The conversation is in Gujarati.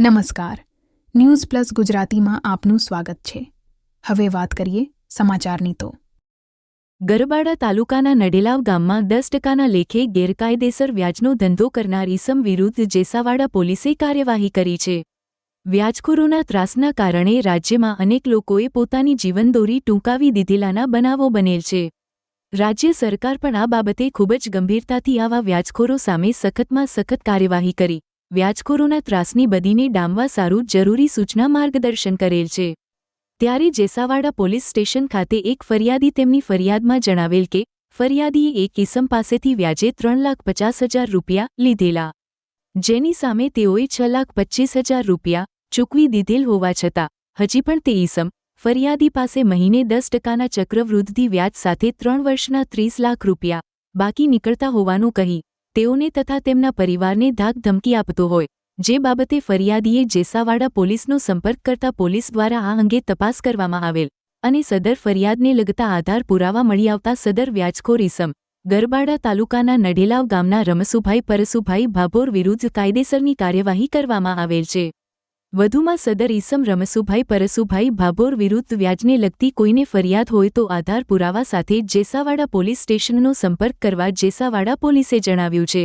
નમસ્કાર. ન્યૂઝ પ્લસ ગુજરાતીમાં આપનું સ્વાગત છે. હવે વાત કરીએ સમાચારની તો. ગરબાડા તાલુકાના નડેલાવ ગામમાં દસ ટકાના લેખે ગેરકાયદેસર વ્યાજનો ધંધો કરનાર ઈસમ વિરુદ્ધ જેસાવાડા પોલીસે કાર્યવાહી કરી છે. વ્યાજખોરોના ત્રાસના કારણે રાજ્યમાં અનેક લોકોએ પોતાની જીવનદોરી ટૂંકાવી દીધેલાના બનાવો બનેલ છે. રાજ્ય સરકાર પણ આ બાબતે ખૂબ જ ગંભીરતાથી આવા વ્યાજખોરો સામે સખતમાં સખત કાર્યવાહી કરી. વ્યાજખોરોના ત્રાસની બદીને ડામવા સારું જરૂરી સૂચના માર્ગદર્શન કરેલ છે. ત્યારે જેસાવાડા પોલીસ સ્ટેશન ખાતે એક ફરિયાદી તેમની ફરિયાદમાં જણાવેલ કે, ફરિયાદીએ એક કિસમ પાસેથી વ્યાજે ત્રણ લાખ પચાસ હજાર રૂપિયા લીધેલા. જેની સામે તેઓએ છ લાખ પચ્ચીસ હજાર રૂપિયા ચૂકવી દીધેલ હોવા છતાં, હજી પણ તે ઈસમ, ફરિયાદી પાસે મહિને દસ ટકાના ચક્રવૃદ્ધિ વ્યાજ સાથે ત્રણ વર્ષના ત્રીસ લાખ રૂપિયા બાકી નીકળતા હોવાનું કહી તેઓને તથા તેમના પરિવારને ધાકધમકી આપતો હોય. જે બાબતે ફરિયાદીએ જેસાવાડા પોલીસનો સંપર્ક કરતા પોલીસ દ્વારા આ અંગે તપાસ કરવામાં આવેલ અને સદર ફરિયાદને લગતા આધાર પુરાવા મળી આવતા સદર વ્યાજખોર ઇસમ ગરબાડા તાલુકાના નઢેલાવ ગામના રમસુભાઈ પરસુભાઈ ભાભોર વિરુદ્ધ કાયદેસરની કાર્યવાહી કરવામાં આવેલ છે. વધુમાં સદર ઈસમ રમસુભાઈ પરસુભાઈ ભાભોર વિરુદ્ધ વ્યાજને લગતી કોઈને ફરિયાદ હોય તો આધાર પુરાવા સાથે જેસાવાડા પોલીસ સ્ટેશનનો સંપર્ક કરવા જેસાવાડા પોલીસે જણાવ્યું છે.